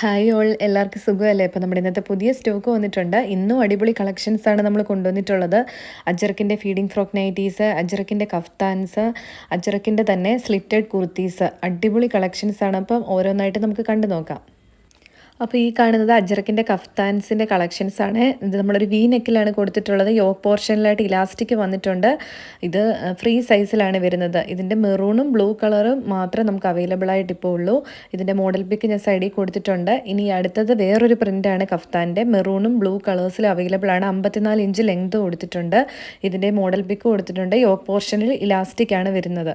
Hi all എല്ലാവർക്കും സുഖമല്ലേ? അപ്പോൾ നമ്മുടെ ഇന്നത്തെ പുതിയ സ്റ്റോക്ക് വന്നിട്ടുണ്ട്. ഇന്നും അടിപൊളി കളക്ഷൻസാണ് നമ്മൾ കൊണ്ടുവന്നിട്ടുള്ളത്. അജറക്കിന്റെ ഫീഡിംഗ് ഫ്രോക്ക് നൈറ്റീസ് അജറക്കിന്റെ കഫ്താൻസ് അജറക്കിന്റെ തന്നെ സ്ലിറ്റഡ് കുർത്തീസ് അടിപൊളി കളക്ഷൻസാണ് അപ്പം ഓരോന്നായിട്ട് നമുക്ക് കണ്ടു നോക്കാം. അപ്പോൾ ഈ കാണുന്നത് അജറക്കിന്റെ കഫ്താൻസിന്റെ കളക്ഷൻസ് ആണ്. ഇത് നമ്മളൊരു വി നെക്കിലാണ് കൊടുത്തിട്ടുള്ളത്. യോക്ക് പോർഷനിലായിട്ട് ഇലാസ്റ്റിക് വന്നിട്ടുണ്ട്. ഇത് ഫ്രീ സൈസിലാണ് വരുന്നത്. ഇതിന്റെ മെറൂണും ബ്ലൂ കളറും മാത്രമേ നമുക്ക് അവൈലബിൾ ആയിട്ട് ഇപ്പോൾ ഉള്ളൂ. ഇതിന്റെ മോഡൽ പിക്ക് ഞാൻ സൈഡിൽ കൊടുത്തിട്ടുണ്ട്. ഇനി അടുത്തത് വേറൊരു പ്രിന്റാണ് കഫ്താന്റെ. മെറൂണും ബ്ലൂ കളേഴ്സിൽ അവൈലബിൾ ആണ്. അമ്പത്തിനാല് ഇഞ്ച് ലെങ്ത് കൊടുത്തിട്ടുണ്ട്. ഇതിന്റെ മോഡൽ പിക്ക് കൊടുത്തിട്ടുണ്ട്. യോക്ക് പോർഷനിൽ ഇലാസ്റ്റിക് ആണ് വരുന്നത്.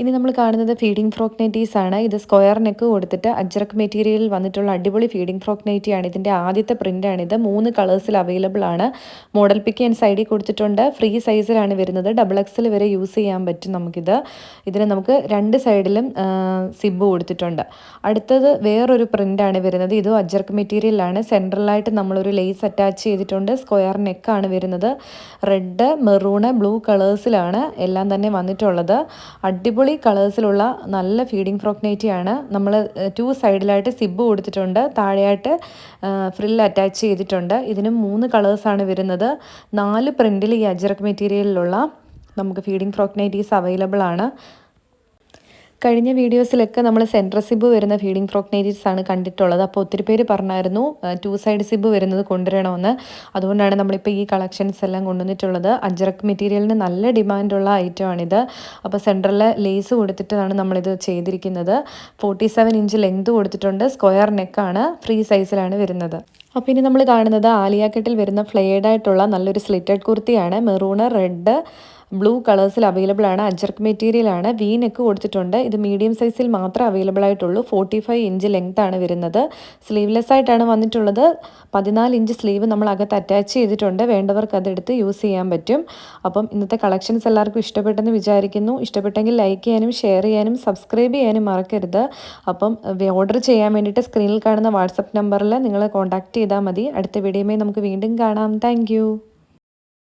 ഇനി നമ്മൾ കാണുന്നത് ഫീഡിംഗ് ഫ്രോക്ക് നൈറ്റീസ് ആണ്. ഇത് സ്ക്വയർ നെക്ക് കൊടുത്തിട്ട് അജ്രക് മെറ്റീരിയലിൽ വന്നിട്ടുള്ള അടിപൊളി ഫീഡിംഗ് ഫ്രോക്ക് നൈറ്റിയാണ് ഇതിന്റെ ആദ്യത്തെ പ്രിന്റാണിത് മൂന്ന് കളേഴ്സിൽ അവൈലബിൾ ആണ്. മോഡൽ പിക്ക് ഞാൻ സൈഡിൽ കൊടുത്തിട്ടുണ്ട്. ഫ്രീ സൈസിലാണ് വരുന്നത്. ഡബിൾ എക്സിൽ വരെ യൂസ് ചെയ്യാൻ പറ്റും നമുക്കിത്. ഇതിന് നമുക്ക് രണ്ട് സൈഡിലും സിബ് കൊടുത്തിട്ടുണ്ട്. അടുത്തത് വേറൊരു പ്രിന്റാണ് വരുന്നത്. ഇതും അജ്രക് മെറ്റീരിയലാണ് സെൻട്രലായിട്ട് നമ്മളൊരു ലേസ് അറ്റാച്ച് ചെയ്തിട്ടുണ്ട്. സ്ക്വയർ നെക്കാണ് വരുന്നത്. റെഡ് മെറൂണ് ബ്ലൂ കളേഴ്സിലാണ് എല്ലാം തന്നെ വന്നിട്ടുള്ളത്. അടിപൊളി അടിപൊളി കളേഴ്സിലുള്ള നല്ല ഫീഡിംഗ് ഫ്രോക്ക് നൈറ്റിയാണ്. നമ്മൾ ടു സൈഡിലായിട്ട് സിബ് കൊടുത്തിട്ടുണ്ട്. താഴെയായിട്ട് ഫ്രിൽ അറ്റാച്ച് ചെയ്തിട്ടുണ്ട്. ഇതിന് മൂന്ന് കളേഴ്സാണ് വരുന്നത്. നാല് പ്രിന്റിൽ ഈ അജറക് മെറ്റീരിയലിലുള്ള നമുക്ക് ഫീഡിംഗ് ഫ്രോക്ക് നൈറ്റീസ് അവൈലബിൾ ആണ് കഴിഞ്ഞ വീഡിയോസിലൊക്കെ നമ്മൾ സെൻട്രൽ സിബ് വരുന്ന ഫീഡിംഗ് ഫ്രോക്ക് നൈറ്റീസ് ആണ് കണ്ടിട്ടുള്ളത്. അപ്പോൾ ഒത്തിരി പേര് പറഞ്ഞായിരുന്നു ടു സൈഡ് സിബ് വരുന്നത് കൊണ്ടുവരണമെന്ന്. അതുകൊണ്ടാണ് നമ്മളിപ്പോൾ ഈ കളക്ഷൻസ് എല്ലാം കൊണ്ടുവന്നിട്ടുള്ളത്. അജ്രക് മെറ്റീരിയലിന് നല്ല ഡിമാൻഡുള്ള ഐറ്റമാണിത് അപ്പോൾ സെൻട്രലിൽ ലേസ് കൊടുത്തിട്ടാണ് നമ്മളിത് ചെയ്തിരിക്കുന്നത്. ഫോർട്ടി സെവൻ ഇഞ്ച് ലെങ്ത് കൊടുത്തിട്ടുണ്ട്. സ്ക്വയർ നെക്കാണ് ഫ്രീ സൈസിലാണ് വരുന്നത്. അപ്പോൾ ഇനി നമ്മൾ കാണുന്നത് ആലിയാക്കെട്ടിൽ വരുന്ന ഫ്ലെയർഡ് ആയിട്ടുള്ള നല്ലൊരു സ്ലിറ്റഡ് കുർത്തിയാണ്. മെറൂണ് റെഡ് ബ്ലൂ കളേഴ്സിൽ അവൈലബിൾ ആണ്. അജർക്ക് മെറ്റീരിയൽ ആണ്. വി നെക്ക് കൊടുത്തിട്ടുണ്ട്. ഇത് മീഡിയം സൈസിൽ മാത്രമേ അവൈലബിൾ ആയിട്ടുള്ളൂ. ഫോർട്ടി ഫൈവ് ഇഞ്ച് ലെങ്ത് ആണ് വരുന്നത്. സ്ലീവ്ലെസ് ആയിട്ടാണ് വന്നിട്ടുള്ളത്. പതിനാല് ഇഞ്ച് സ്ലീവ് നമ്മൾ അകത്ത് അറ്റാച്ച് ചെയ്തിട്ടുണ്ട്. വേണ്ടവർക്ക് അതെടുത്ത് യൂസ് ചെയ്യാൻ പറ്റും. അപ്പം ഇന്നത്തെ കളക്ഷൻസ് എല്ലാവർക്കും ഇഷ്ടപ്പെട്ടെന്ന് വിചാരിക്കുന്നു. ഇഷ്ടപ്പെട്ടെങ്കിൽ ലൈക്ക് ചെയ്യാനും ഷെയർ ചെയ്യാനും സബ്സ്ക്രൈബ് ചെയ്യാനും മറക്കരുത്. അപ്പം ഓർഡർ ചെയ്യാൻ വേണ്ടിയിട്ട് സ്ക്രീനിൽ കാണുന്ന വാട്സപ്പ് നമ്പറിൽ നിങ്ങൾ കോൺടാക്റ്റ് ചെയ്താൽ മതി. അടുത്ത വീഡിയോയുമായി നമുക്ക് വീണ്ടും കാണാം. താങ്ക്